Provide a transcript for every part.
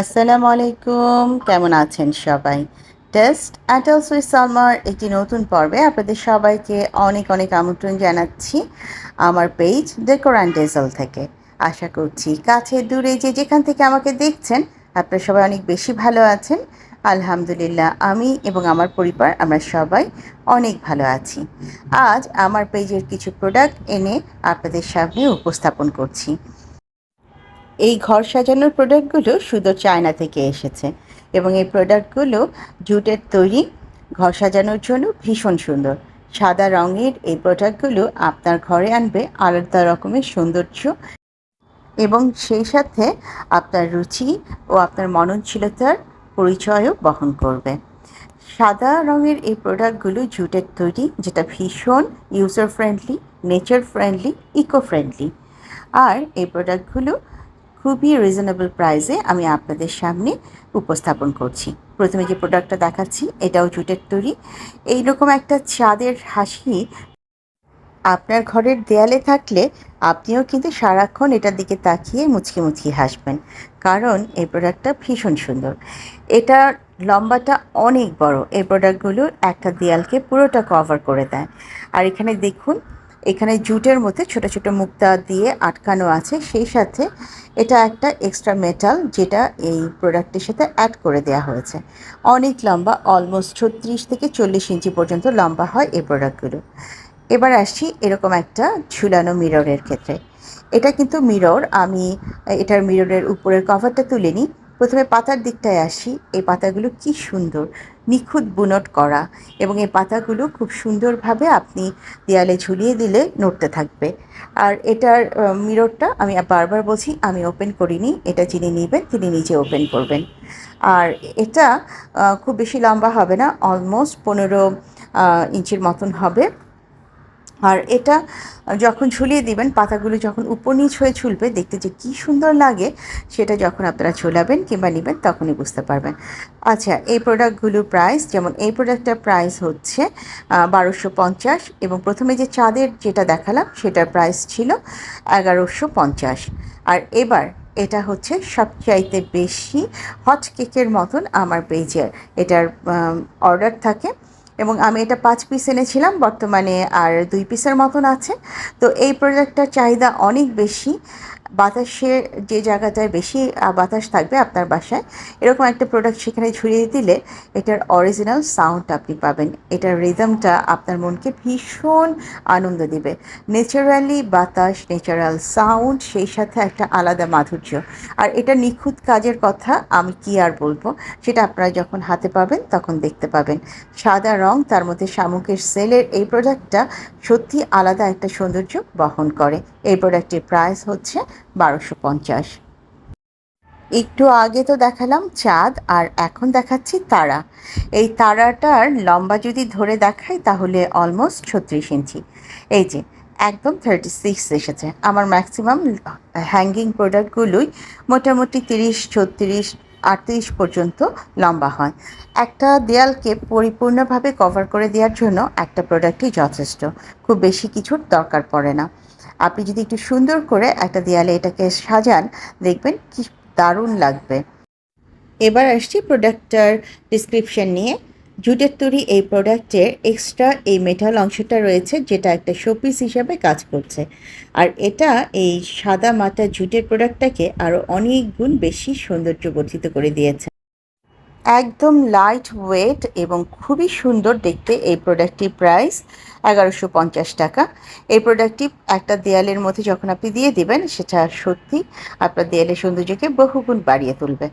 আসসালামু আলাইকুম। কেমন আছেন সবাই? টেস্ট অ্যাটল সুইস সালমার একটি নতুন পর্বে আপনাদের সবাইকে অনেক অনেক আমন্ত্রণ জানাচ্ছি আমার পেজ ডেকোর অ্যান্ড ডেজল থেকে। আশা করছি কাছে দূরে যে যেখান থেকে আমাকে দেখছেন, আপনারা সবাই অনেক বেশি ভালো আছেন। আলহামদুলিল্লাহ, আমি এবং আমার পরিবার আমরা সবাই অনেক ভালো আছি। আজ আমার পেজের কিছু প্রোডাক্ট এনে আপনাদের সামনে উপস্থাপন করছি। এই ঘর সাজানোর প্রোডাক্টগুলো শুধু চায়না থেকে এসেছে এবং এই প্রোডাক্টগুলো জুটের তৈরি, ঘর সাজানোর জন্য ভীষণ সুন্দর। সাদা রঙের এই প্রোডাক্টগুলো আপনার ঘরে আনবে আলাদা রকমের সৌন্দর্য এবং সেই সাথে আপনার রুচি ও আপনার মননশীলতার পরিচয়ও বহন করবে। সাদা রঙের এই প্রোডাক্টগুলো জুটের তৈরি, যেটা ভীষণ user friendly nature friendly eco friendly আর এই প্রোডাক্টগুলো খুবই রিজনেবল প্রাইসে আমি আপনাদের সামনে উপস্থাপন করছি। প্রথমে যে প্রোডাক্টটা দেখাচ্ছি, এটাও জুটের তৈরি। এইরকম একটা চাঁদের হাসি আপনার ঘরের দেয়ালে থাকলে আপনিও কিন্তু সারাক্ষণ এটার দিকে তাকিয়ে মুচকি মুচকি হাসবেন। কারণ এই প্রোডাক্টটা ভীষণ সুন্দর। এটা লম্বাটা অনেক বড়। এই প্রোডাক্টগুলো একটা দেয়ালকে পুরোটা কভার করে দেয়। আর এখানে দেখুন এখানে জুটের মধ্যে ছোট ছোট মুক্তা দিয়ে আটকানো আছে। সেই সাথে এটা একটা এক্সট্রা মেটাল যেটা এই প্রোডাক্টের সাথে অ্যাড করে দেওয়া হয়েছে। অনেক লম্বা অলমোস্ট ছত্রিশ থেকে চল্লিশ ইঞ্চি পর্যন্ত লম্বা হয় এই প্রোডাক্টগুলো এবার আসছি এরকম একটা ঝুলানো মিররের ক্ষেত্রে। এটা কিন্তু মিরর আমি এটার মিররের উপরের কভারটা তুলে নিই। প্রথমে পাতার দিকটায় আসি। এই পাতাগুলো কি সুন্দর নিখুঁত বুনট করা এবং এই পাতাগুলো খুব সুন্দরভাবে আপনি দেয়ালে ঝুলিয়ে দিলে নড়তে থাকবে। আর এটার মিররটা আমি বারবার বলছি, আমি ওপেন করিনি, এটা যিনি নেবেন তিনি নিজে ওপেন করবেন। আর এটা খুব বেশি লম্বা হবে না অলমোস্ট পনেরো ইঞ্চির মতন হবে। আর এটা যখন ঝুলিয়ে দিবেন, পাতাগুলো যখন উপর নিচ হয়ে ঝুলবে, দেখতে যে কী সুন্দর লাগে, সেটা যখন আপনারা ঝোলাবেন কিংবা নেবেন তখনই বুঝতে পারবেন। আচ্ছা এই প্রোডাক্টগুলোর প্রাইস যেমন এই প্রোডাক্টটার প্রাইস হচ্ছে বারোশো পঞ্চাশ এবং প্রথমে যে চাঁদের যেটা দেখালাম, সেটার প্রাইস ছিল এগারোশো পঞ্চাশ। আর এবার এটা হচ্ছে সবচাইতে বেশি হট কেকের মতন আমার পেজের এটার অর্ডার থাকে এবং আমি এটা পাঁচ পিস এনেছিলাম, বর্তমানে আর দুই পিসের মতন আছে। তো এই প্রোডাক্টটার চাহিদা অনেক বেশি। বাতাসের যে জায়গাটায় বেশি বাতাস থাকবে আপনার বাসায়, এরকম একটা প্রোডাক্ট সেখানে ঝুলিয়ে দিলে এটার অরিজিনাল সাউন্ড আপনি পাবেন। এটার রিদমটা আপনার মনকে ভীষণ আনন্দ দিবে। ন্যাচারালি বাতাস ন্যাচারাল সাউন্ড সেই সাথে একটা আলাদা মাধুর্য। আর এটা নিখুঁত কাজের কথা আমি কি আর বলব, সেটা আপনারা যখন হাতে পাবেন তখন দেখতে পাবেন। সাদা রং তার মধ্যে শামুকের সেলের এই প্রোডাক্টটা সত্যি আলাদা একটা সৌন্দর্য বহন করে। এই প্রোডাক্টটির প্রাইস হচ্ছে বারোশো পঞ্চাশ। একটু আগে তো দেখালাম চাঁদ, আর এখন দেখাচ্ছি তারা। এই তারাটার লম্বা যদি ধরে দেখাই, তাহলে অলমোস্ট ছত্রিশ ইঞ্চি। এই যে, একদম থার্টি সিক্স এসেছে। আমার ম্যাক্সিমাম হ্যাঙ্গিং প্রোডাক্টগুলোই মোটামুটি তিরিশ, ছত্রিশ, আটত্রিশ পর্যন্ত লম্বা হয়। একটা দেয়ালকে পরিপূর্ণভাবে কভার করে দেওয়ার জন্য একটা প্রোডাক্টই যথেষ্ট। খুব বেশি কিছুর দরকার পড়ে না। আপনি যদি একটু সুন্দর করে একটা দেয়ালে এটাকে সাজান, দেখবেন কি দারুণ লাগবে। এবার আসছি প্রোডাক্টটার ডিসক্রিপশন নিয়ে। জুটের তৈরি এই প্রোডাক্টের এক্সট্রা এই মেটাল অংশটা রয়েছে, যেটা একটা শোপিস হিসাবে কাজ করছে। আর এটা এই সাদা মাটা জুটের প্রোডাক্টটাকে আরও অনেক গুণ বেশি সৌন্দর্য বর্ধিত করে দিয়েছে। একদম লাইট ওয়েট এবং খুবই সুন্দর দেখতে এই প্রোডাক্টটির প্রাইস এগারোশো পঞ্চাশ টাকা। এই প্রোডাক্টটি একটা দেয়ালের মধ্যে যখন আপনি দিয়ে দেবেন, সেটা সত্যি আপনার দেয়ালের সৌন্দর্যকে বহুগুণ বাড়িয়ে তুলবে।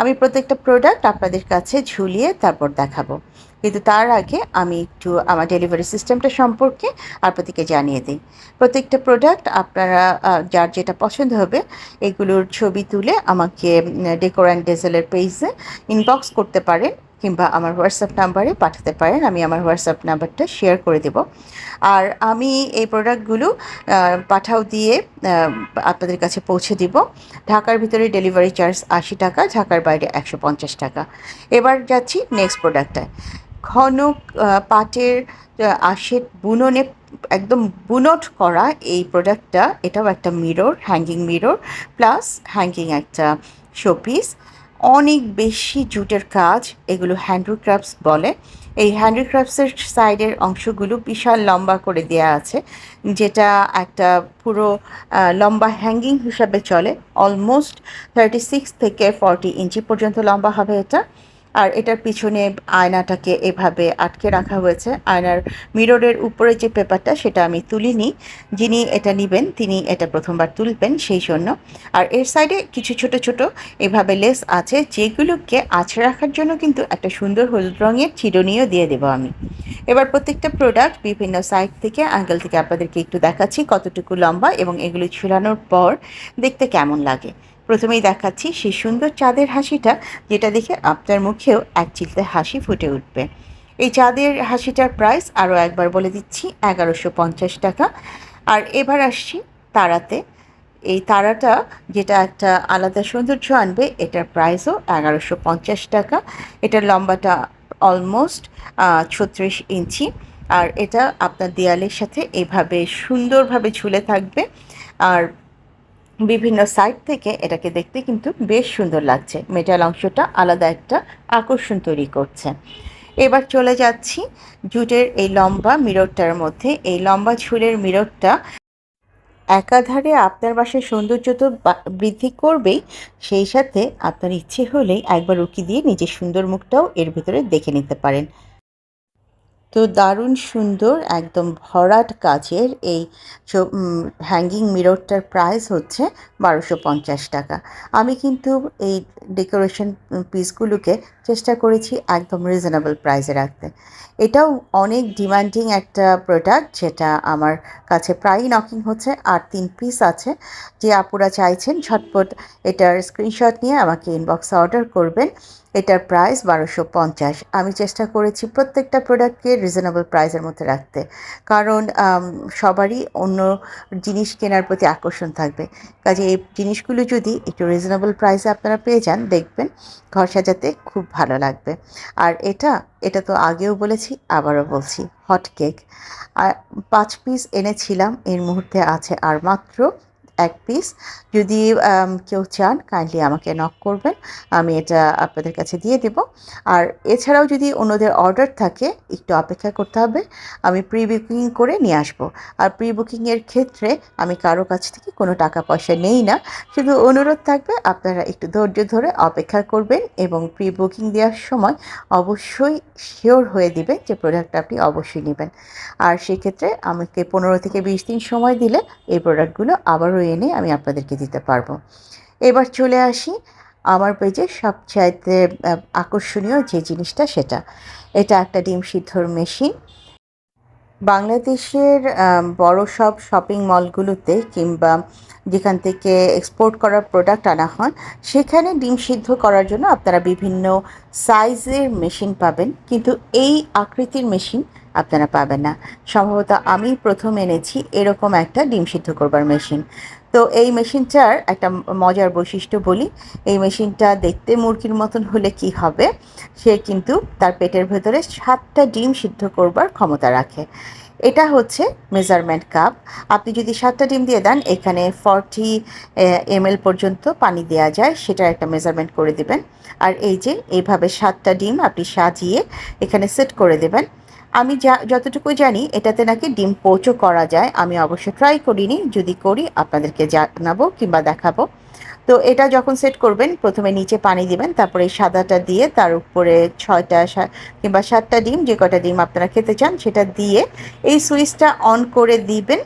আমি প্রত্যেকটা প্রোডাক্ট আপনাদের কাছে ঝুলিয়ে তারপর দেখাবো। কিন্তু তার আগে আমি একটু আমার ডেলিভারি সিস্টেমটা সম্পর্কে আপনাদেরকে জানিয়ে দিই। প্রত্যেকটা প্রোডাক্ট আপনারা যার যেটা পছন্দ হবে, এগুলোর ছবি তুলে আমাকে ডেকোর অ্যান্ড ডেজেলের পেজে ইনবক্স করতে পারেন। কিংবা আমার হোয়াটসঅ্যাপ নাম্বারে পাঠাতে পারেন, আমি আমার হোয়াটসঅ্যাপ নাম্বারটা শেয়ার করে দেব। আর আমি এই প্রোডাক্টগুলো পাঠাও দিয়ে আপনাদের কাছে পৌঁছে দিব। ঢাকার ভিতরে ডেলিভারি চার্জ আশি টাকা, ঢাকার বাইরে একশো পঞ্চাশ টাকা। এবার যাচ্ছি নেক্সট প্রোডাক্টটায় ঘন পাটের আশের বুননে একদম বুনট করা এই প্রোডাক্টটা এটাও একটা mirror hanging mirror plus hanging একটা শোপিস অনেক বেশি জুটের কাজ, এগুলো হ্যান্ডিক্রাফটস বলে। এই হ্যান্ডিক্রাফটসের সাইডের অংশগুলো বিশাল লম্বা করে দেওয়া আছে, যেটা একটা পুরো লম্বা হ্যাঙ্গিং হিসাবে চলে। অলমোস্ট থার্টি সিক্স থেকে ফর্টি ইঞ্চি পর্যন্ত লম্বা হবে এটা। আর এটার পিছনে আয়নাটাকে এভাবে আটকে রাখা হয়েছে। আয়নার মিররের উপরে যে পেপারটা, সেটা আমি তুলিনি। যিনি এটা নেবেন, তিনি এটা প্রথমবার তুলবেন সেই জন্য। আর এর সাইডে কিছু ছোট ছোট এভাবে লেস আছে, যেগুলোকে আছড়ে রাখার জন্য কিন্তু একটা সুন্দর হলুদ রঙের চিরুনিও দিয়ে দেবো আমি। এবার প্রত্যেকটা প্রোডাক্ট বিভিন্ন সাইড থেকে অ্যাঙ্গেল থেকে আপনাদেরকে একটু দেখাচ্ছি কতটুকু লম্বা এবং এগুলো ঝুলানোর পর দেখতে কেমন লাগে। প্রথমেই দেখাচ্ছি সেই সুন্দর চাঁদের হাসিটা, যেটা দেখে আপনার মুখেও এক চিলতে হাসি ফুটে উঠবে। এই চাঁদের হাসিটার প্রাইস আরও একবার বলে দিচ্ছি, এগারোশো পঞ্চাশ টাকা। আর এবার আসছি তারাতে। এই তারাটা যেটা একটা আলাদা সৌন্দর্য আনবে, এটার প্রাইসও এগারোশো পঞ্চাশ টাকা। এটার লম্বাটা অলমোস্ট ছত্রিশ ইঞ্চি। আর এটা আপনার দেয়ালের সাথে এভাবে সুন্দরভাবে ঝুলে থাকবে। আর বিভিন্ন সাইড থেকে এটাকে দেখতে কিন্তু বেশ সুন্দর লাগছে। মেটাল অংশটা আলাদা একটা আকর্ষণ তৈরি করছে। এবার চলে যাচ্ছি জুটের এই লম্বা মিররটার মধ্যে। এই লম্বা ঝুলের মিররটা একাধারে আপনার বাসার সৌন্দর্য তো বৃদ্ধি করবেই। সেই সাথে আপনার ইচ্ছে হলেই একবার উকি দিয়ে নিজের সুন্দর মুখটাও এর ভিতরে দেখে নিতে পারেন। তো দারুণ সুন্দর একদম ভরাট কাজের এই হ্যাঙ্গিং মিররটার প্রাইস হচ্ছে বারোশো পঞ্চাশ টাকা। আমি কিন্তু এই ডেকোরেশন পিসগুলোকে চেষ্টা করেছি একদম রিজনেবল প্রাইসে রাখতে। এটাও অনেক ডিমান্ডিং একটা প্রোডাক্ট যেটা আমার কাছে প্রায়ই নকিং হচ্ছে আর তিন পিস আছে। যে আপুরা চাইছেন ঝটপট এটার স্ক্রিনশট নিয়ে আমাকে ইনবক্সে অর্ডার করবেন। এটার প্রাইস বারোশো পঞ্চাশ। আমি চেষ্টা করেছি প্রত্যেকটা প্রোডাক্টকে রিজনেবল প্রাইসের মধ্যে রাখতে। কারণ সবারই অন্য জিনিস কেনার প্রতি আকর্ষণ থাকবে। কাজে এই জিনিসগুলো যদি একটু রিজনেবল প্রাইসে আপনারা পেয়ে যান, দেখবেন ঘর সাজাতে খুব ভালো লাগবে। আর এটা এটা তো আগেও বলেছি, আবারও বলছি হট কেক আর পাঁচ পিস এনেছিলাম, এর মুহূর্তে আছে আর মাত্র এক পিস যদি কেউ চান কাইন্ডলি আমাকে নক করবেন। আমি এটা আপনাদের কাছে দিয়ে দেব। আর এছাড়াও যদি অন্যদের অর্ডার থাকে, একটু অপেক্ষা করতে হবে। আমি প্রি বুকিং করে নিয়ে আসব। আর প্রি বুকিংয়ের ক্ষেত্রে আমি কারও কাছ থেকে কোনো টাকা পয়সা নেই না। শুধু অনুরোধ থাকবে, আপনারা একটু ধৈর্য ধরে অপেক্ষা করবেন এবং প্রি বুকিং দেওয়ার সময় অবশ্যই শিওর হয়ে দিবেন যে প্রোডাক্টটা আপনি অবশ্যই নেবেন। আর সেক্ষেত্রে আমাকে পনেরো থেকে বিশ দিন সময় দিলে এই প্রোডাক্টগুলো আবারও এনে আমি আপনাদেরকে দিতে পারব। এবার চলে আসি আমার পেজে সবচাইতে আকর্ষণীয় যে জিনিসটা সেটা। এটা একটা ডিম সিদ্ধর মেশিন। বাংলাদেশের বড় সব শপিং মলগুলোতে কিংবা যেখান থেকে এক্সপোর্ট করার প্রোডাক্ট আনা হয়, সেখানে ডিম সিদ্ধ করার জন্য আপনারা বিভিন্ন সাইজের মেশিন পাবেন। কিন্তু এই আকৃতির মেশিন আপনারা পাবেন না। সম্ভবত আমি প্রথম এনেছি এরকম একটা ডিম সিদ্ধ করবার মেশিন। তো এই মেশিনটার একটা মজার বৈশিষ্ট্য বলি, এই মেশিনটা দেখতে মুরগির মতন হলে কি হবে, সে কিন্তু তার পেটের ভেতরে সাতটা ডিম সিদ্ধ করবার ক্ষমতা রাখে। এটা হচ্ছে মেজারমেন্ট কাপ। আপনি যদি সাতটা ডিম দিয়ে দেন, এখানে ফর্টি এমএল পর্যন্ত পানি দেওয়া যায় সেটা একটা মেজারমেন্ট করে দেবেন। আর এই যে, এইভাবে সাতটা ডিম আপনি সাজিয়ে এখানে সেট করে দেবেন। আমি যা, যতটুকু জানি, এটাতে নাকি ডিম পোচও করা যায়। আমি অবশ্যই ট্রাই করিনি। যদি করি, আপনাদেরকে জানাব কিংবা দেখাবো। তো এটা যখন সেট করবেন, প্রথমে নিচে পানি দিবেন, তারপরে এই সাদাটা দিয়ে তার উপরে ছয়টা কিংবা সাতটা ডিম, যে কটা ডিম আপনারা খেতে চান, সেটা দিয়ে এই সুইচটা অন করে দিবেন।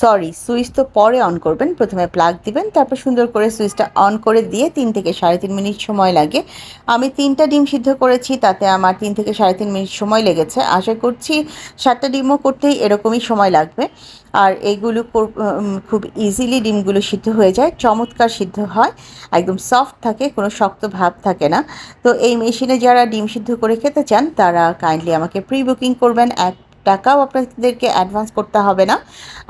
সরি সুইচ তো পরে অন করবেন। প্রথমে প্লাগ দিবেন, তারপর সুন্দর করে সুইচটা অন করে দিয়ে তিন থেকে সাড়ে তিন মিনিট সময় লাগে। আমি তিনটা ডিম সিদ্ধ করেছি, তাতে আমার তিন থেকে সাড়ে তিন মিনিট সময় লেগেছে। আশা করছি সাতটা ডিমও করতেই এরকমই সময় লাগবে। আর এগুলো খুব ইজিলি ডিমগুলো সিদ্ধ হয়ে যায়, চমৎকার সিদ্ধ হয়। একদম সফট থাকে, কোনো শক্ত ভাব থাকে না। তো এই মেশিনে যারা ডিম সিদ্ধ করে খেতে চান, তারা কাইন্ডলি আমাকে প্রি বুকিং করবেন এক টাকাও আপনাদেরকে অ্যাডভান্স করতে হবে না।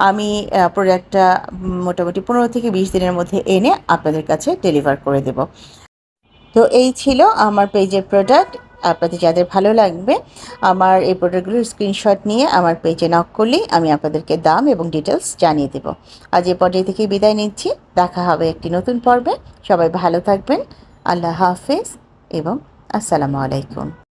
আমি প্রোডাক্টটা মোটামুটি পনেরো থেকে বিশ দিনের মধ্যে এনে আপনাদের কাছে ডেলিভার করে দেব। তো এই ছিল আমার পেজের প্রোডাক্ট আপনাদের যাদের ভালো লাগবে, আমার এই প্রোডাক্টগুলোর স্ক্রিনশট নিয়ে আমার পেজে নক করলেই আমি আপনাদেরকে দাম এবং ডিটেলস জানিয়ে দেব। আজ এই পর্যায়ে থেকে বিদায় নিচ্ছি। দেখা হবে একটি নতুন পর্বে। সবাই ভালো থাকবেন। আল্লাহ হাফেজ এবং আসসালামু আলাইকুম।